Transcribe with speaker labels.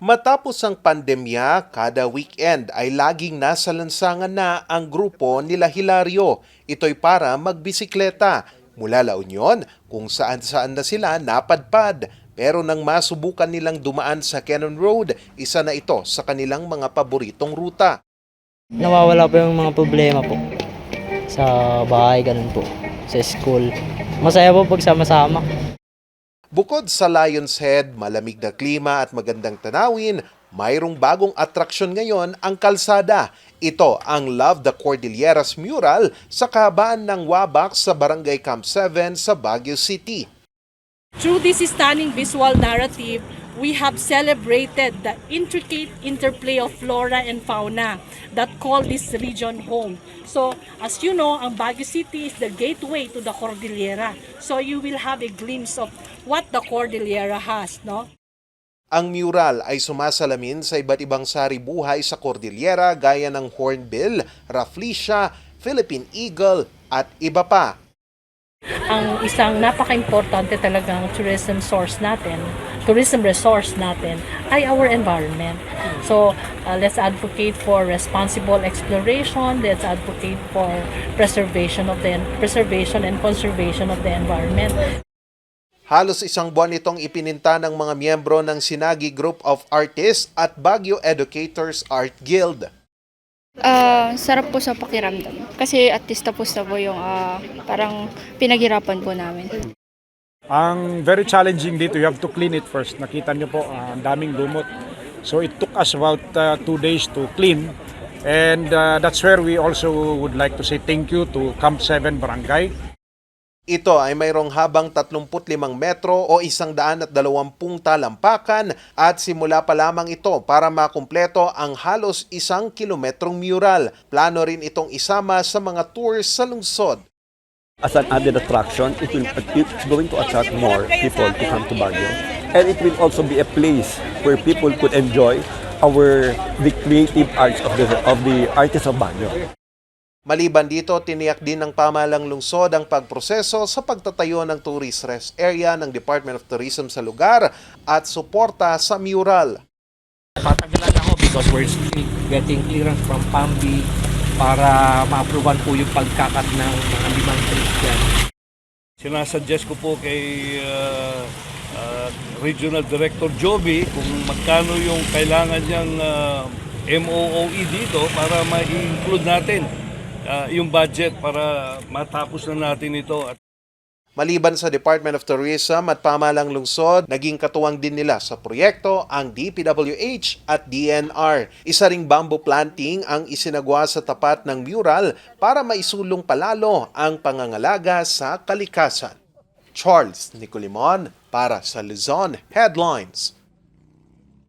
Speaker 1: Matapos ang pandemya, kada weekend ay laging nasa lansangan na ang grupo nila Hilario. Ito'y para magbisikleta. Mula La Union, kung saan-saan na sila napadpad. Pero nang masubukan nilang dumaan sa Cannon Road, isa na ito sa kanilang mga paboritong ruta.
Speaker 2: Nawawala po yung mga problema po. Sa bahay, ganun po. Sa school. Masaya po pag sama-sama.
Speaker 1: Bukod sa Lion's Head, malamig na klima at magandang tanawin, mayroong bagong atraksyon ngayon ang kalsada. Ito ang Love the Cordilleras mural sa kahabaan ng Wabak sa Barangay Camp 7 sa Baguio City.
Speaker 3: Through this stunning visual narrative, we have celebrated the intricate interplay of flora and fauna that call this region home. So, as you know, ang Baguio City is the gateway to the Cordillera. So, you will have a glimpse of what the Cordillera has, no?
Speaker 1: Ang mural ay sumasalamin sa iba't ibang sari buhay sa Cordillera gaya ng hornbill, rafflesia, Philippine eagle at iba pa.
Speaker 3: Ang isang napaka-importante talagang tourism source natin, tourism resource natin ay our environment. So, uh, let's advocate for responsible exploration, let's advocate for preservation of the preservation and conservation of the environment.
Speaker 1: Halos isang buwan itong ipininta ng mga miyembro ng Sinagi Group of Artists at Baguio Educators Art Guild.
Speaker 4: Ah, sarap po sa pakiramdam. Kasi at least tapos na po yung ah, parang pinaghirapan po namin.
Speaker 5: Ang very challenging dito, you have to clean it first. Nakita niyo po, ah, ang daming lumot. So it took us about uh, two days to clean. And uh, that's where we also would like to say thank you to Camp 7 Barangay.
Speaker 1: Ito ay mayroong habang 35 metro o 120 talampakan at simula pa lamang ito para makumpleto ang halos isang kilometrong mural. Plano rin itong isama sa mga tours sa lungsod.
Speaker 6: as an added attraction, it will it's going to attract more people to come to Baguio. And it will also be a place where people could enjoy our the creative arts of the of the artists of Baguio.
Speaker 1: Maliban dito, tiniyak din ng pamalang lungsod ang pagproseso sa pagtatayo ng tourist rest area ng Department of Tourism sa lugar at suporta sa mural.
Speaker 7: Tatagalan ako because we're getting clearance from PAMBI para ma-approvean po yung pagkakat ng mga limang trees dyan.
Speaker 8: Sinasuggest ko po kay uh, uh, Regional Director Joby kung magkano yung kailangan niyang uh, MOOE dito para ma-include natin uh, yung budget para matapos na natin ito. At
Speaker 1: Maliban sa Department of Tourism at pamalang lungsod, naging katuwang din nila sa proyekto ang DPWH at DNR. Isa ring bamboo planting ang isinagwa sa tapat ng mural para maisulong palalo ang pangangalaga sa kalikasan. Charles Nicolimon para sa Luzon Headlines.